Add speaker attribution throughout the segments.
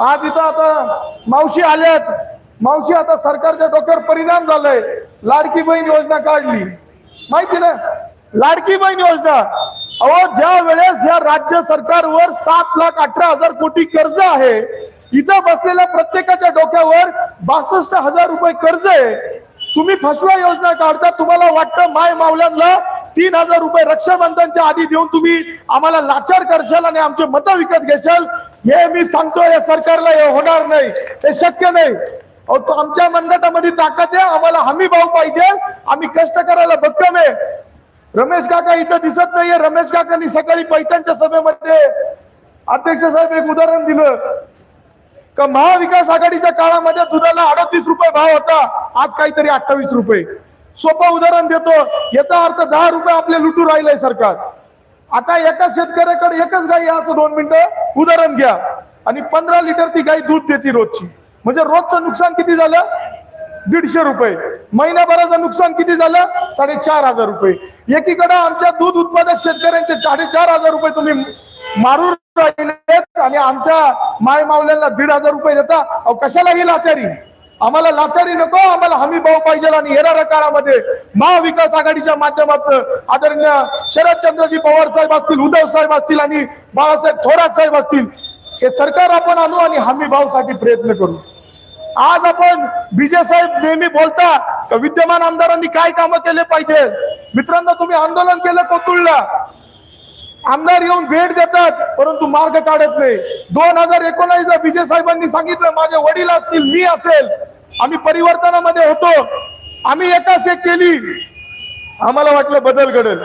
Speaker 1: आज इथं आता मावशी आल्यात. मावशी आता सरकारच्या डोक्यावर परिणाम झालाय. लाडकी बहीण योजना काढली. माहिती ना? लाडकी बहीण योजना. अहो ज्या वेळेस या राज्य सरकारवर सात लाख अठरा हजार कोटी कर्ज आहे इथं बसलेल्या प्रत्येकाच्या डोक्यावर बासष्ट हजार रुपये कर्ज आहे. तुम्ही फसवा योजना काढता तुम्हाला वाटतं माय मावल्यांना तीन हजार रुपये रक्षाबंधनच्या आधी देऊन तुम्ही आम्हाला लाचार करशाल आणि आमचे मतं विकत घेशाल हे मी सांगतो या सरकारला हे होणार नाही. ते शक्य नाही. तो आमच्या मनगटामध्ये ताकद आहे आम्हाला हमी भाव पाहिजे. आम्ही कष्ट करायला भक्कम आहे. रमेश काका इथं दिसत नाहीये. रमेश काकांनी सकाळी पैठणच्या सभेमध्ये अध्यक्ष साहेब एक उदाहरण दिलं. का महाविकास आघाडीच्या काळामध्ये दुधाला अडतीस रुपये भाव होता. आज काहीतरी अठ्ठावीस रुपये. सोपं उदाहरण देतो. याचा अर्थ दहा रुपये आपले लुटू राहिलंय सरकार. आता एका शेतकऱ्याकडे एकच गाई असं दोन मिनिटं उदाहरण घ्या. आणि पंधरा लिटर ती गाई दूध देते रोजची. म्हणजे रोजचं नुकसान किती झालं? दीडशे रुपये. महिन्याभराचं नुकसान किती झालं? साडेचार हजार रुपये. एकीकडे आमच्या दूध उत्पादक शेतकऱ्यांचे साडेचार हजार रुपये तुम्ही मारून राहिलेत आणि आमच्या माय मावल्यांना दीड हजार रुपये देता. अहो कशाला येईल आचारी आम्हाला लाचारी नको आम्हाला हमी भाव पाहिजे आणि येणाऱ्या काळामध्ये महाविकास आघाडीच्या माध्यमातून आदरणीय शरदचंद्रजी पवार साहेब असतील उद्धव साहेब असतील आणि बाळासाहेब थोरात साहेब असतील हे सरकार आपण आणू आणि हमी भावसाठी प्रयत्न करू. आज आपण विजय साहेब नेहमी बोलता का विद्यमान आमदारांनी काय कामं केले पाहिजे? मित्रांनो तुम्ही आंदोलन केलं कोतुळला. आमदार येऊन भेट देतात परंतु मार्ग काढत नाही. दोन हजार एकोणावीस ला विजय साहेबांनी सांगितलं माझे वडील असतील मी असेल. आम्ही परिवर्तनामध्ये होतो. आम्ही एकाच एक केली. आम्हाला वाटलं बदल घडेल.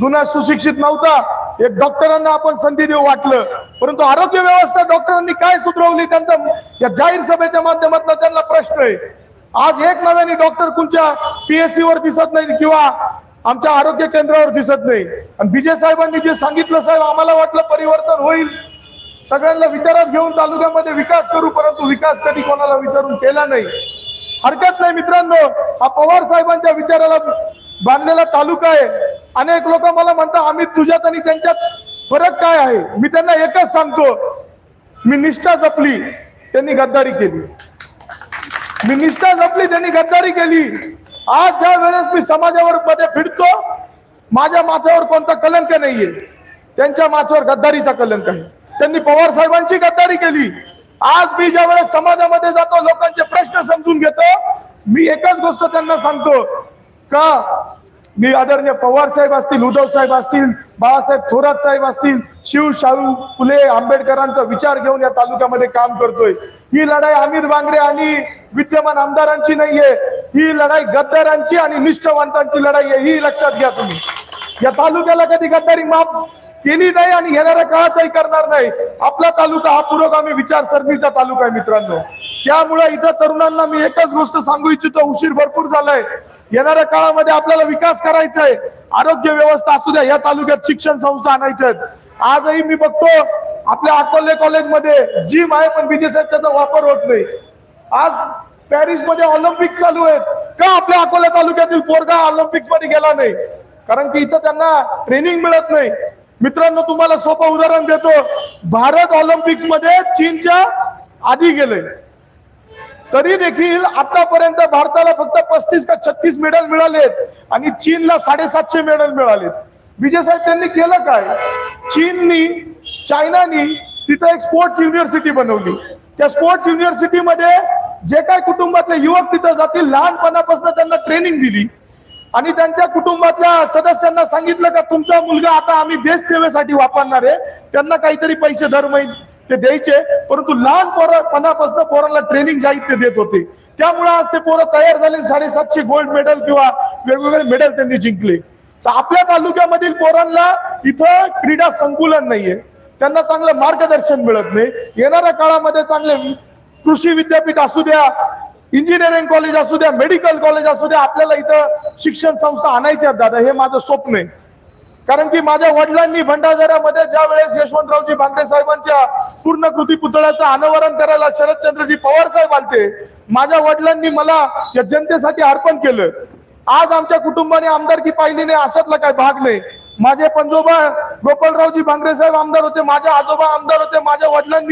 Speaker 1: जुना सुशिक्षित नव्हता. एक डॉक्टरांना आपण संधी देऊ वाटलं. परंतु आरोग्य व्यवस्था डॉक्टरांनी काय सुधरवली त्यांचा या जाहीर सभेच्या माध्यमातून त्यांना प्रश्न आहे. आज एक नव्याने डॉक्टर तुमच्या पीएससी वर दिसत नाही किंवा आमच्या आरोग्य केंद्रावर दिसत नाही. आणि विजय साहेबांनी जे सांगितलं साहेब आम्हाला वाटलं परिवर्तन होईल. सगळ्यांना विचारात घेऊन तालुक्यामध्ये विकास करू परंतु विकास कधी कोणाला विचारून केला नाही. हरकत नाही मित्रांनो हा पवार साहेबांच्या विचाराला बांधलेला तालुका आहे. अनेक लोक मला म्हणतात आम्ही तुझ्यात आणि त्यांच्यात फरक काय आहे? मी त्यांना एकच सांगतो मी निष्ठा जपली त्यांनी गद्दारी केली. मी निष्ठा जपली त्यांनी गद्दारी केली. आज ज्या वेळेस मी समाजावर मध्ये फिरतो माझ्या माथ्यावर कोणता कलंक नाहीये. त्यांच्या माथ्यावर गद्दारीचा कलंक आहे. त्यांनी पवार साहेबांची गद्दारी केली. आज मी ज्या वेळेस समाजामध्ये जातो लोकांचे प्रश्न समजून घेतो मी एकच गोष्ट त्यांना सांगतो. का? मी आदरणीय पवार साहेब असतील उद्धव साहेब असतील बाळासाहेब थोरात साहेब असतील शिव शाहू फुले आंबेडकरांचा विचार घेऊन या तालुक्यामध्ये काम करतोय. ही लढाई आमिर बांगरे आणि विद्यमान आमदारांची नाहीये. ही लढाई गद्दारांची आणि निष्ठावंतांची लढाई आहे ही लक्षात घ्या तुम्ही. या तालुक्याला कधी गद्दारी माफ केली नाही आणि येणाऱ्या काळातही करणार नाही. आपला तालुका हा पुरोगामी विचारसरणीचा तालुका आहे मित्रांनो. त्यामुळे इथं तरुणांना मी एकच गोष्ट सांगू इच्छितो उशीर भरपूर झालाय. येणाऱ्या काळामध्ये आपल्याला विकास करायचा आहे आरोग्य व्यवस्था असू द्या या तालुक्यात शिक्षण संस्था आणायच्या आजही मी बघतो आपल्या अकोले कॉलेजमध्ये जिम आहे पण विजय साहेब त्याचा वापर होत नाही. आज पॅरिसमध्ये ऑलिम्पिक चालू आहेत. का आपल्या अकोला तालुक्यातील पोरगा ऑलिम्पिक्समध्ये गेला नाही? कारण की इथं त्यांना ट्रेनिंग मिळत नाही. मित्रांनो तुम्हाला सोपं उदाहरण देतो. भारत ऑलिम्पिक्समध्ये चीनच्या आधी गेले. तरी देखील आतापर्यंत भारताला फक्त पस्तीस का छत्तीस मेडल मिळालेत आणि चीनला साडेसातशे मेडल मिळालेत. विजय साहेब त्यांनी केलं काय? चीननी चायनानी तिथं एक स्पोर्ट्स युनिव्हर्सिटी बनवली. त्या स्पोर्ट्स युनिव्हर्सिटीमध्ये जे काय कुटुंबातले युवक तिथं जातील लहानपणापासून त्यांना ट्रेनिंग दिली. आणि त्यांच्या कुटुंबातल्या सदस्यांना सांगितलं का तुमचा मुलगा आता आम्ही देश सेवेसाठी वापरणार आहे. त्यांना काहीतरी पैसे दर महिने ते द्यायचे. परंतु लहान पोरपणापासून पोरांना ट्रेनिंग साहित्य देत होते. त्यामुळे आज ते पोरं तयार झाले साडेसातशे गोल्ड मेडल किंवा वेगवेगळे मेडल त्यांनी जिंकले. तर आपल्या तालुक्यामधील पोरांना इथं क्रीडा संकुलन नाहीये. त्यांना चांगलं मार्गदर्शन मिळत नाही. येणाऱ्या काळामध्ये चांगले कृषी विद्यापीठ असू द्या इंजिनिअरिंग कॉलेज असू द्या मेडिकल कॉलेज असू द्या आपल्याला इथं शिक्षण संस्था आणायच्या आहेत दादा हे माझं स्वप्न आहे. कारण की माझ्या वडिलांनी भंडारदऱ्यामध्ये ज्या वेळेस यशवंतरावजी भांगरे साहेबांच्या पूर्णकृती पुतळ्याचं अनावरण करायला शरदचंद्रजी पवार साहेब आलते माझ्या वडिलांनी मला या जनतेसाठी अर्पण केलं. आज आमच्या कुटुंबाने आमदारकी पाहिली नाही अशातला काही भाग नाही. माझे पंजोबा गोपालरावजी भांगरे साहेब आमदार होते माझे आजोबा आमदार होते माझ्या वडिलांनी